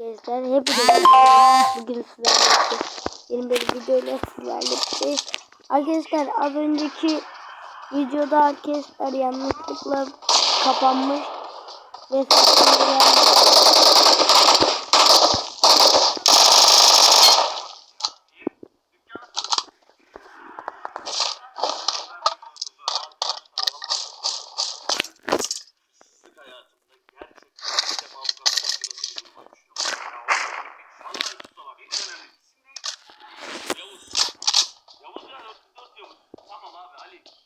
Arkadaşlar hepinize bugün sizlerle yeni bir videoyla sizlerle Arkadaşlar az önceki videoda arkadaşlar yanlışlıkla kapanmış ve sesleri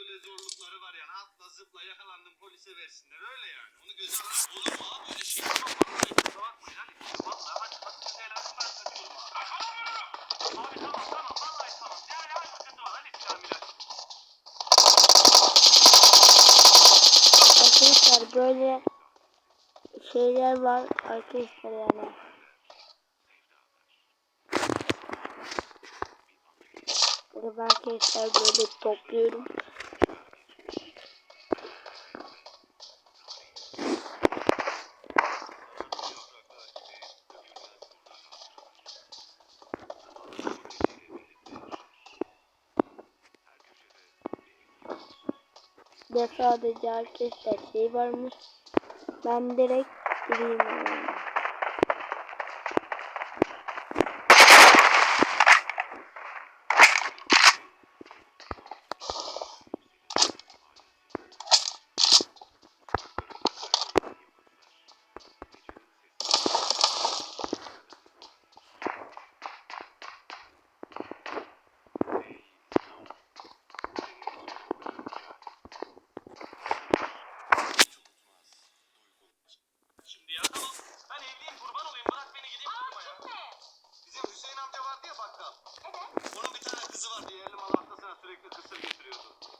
böyle zorlukları var yani. Atla zıpla yakalandım polise versinler öyle yani. Onu göze al. Olur mu abi öyle şey? Tamam vallahi kusura bakmayın hadi. Vallahi hadi hadi siz helalsin ben kaçıyorum abi. Abi tamam tamam vallahi tamam. Yani hadi sıkıntı var. Arkadaşlar böyle şeyler var arkadaşlar yani. Burada arkadaşlar böyle topluyorum. Ve sadece arkadaşlar şey varmış. Ben direkt gireyim. vardı ya bakkal. Evet. Onun bir tane kızı vardı. Yerli malı haftasına sürekli kısır getiriyordu.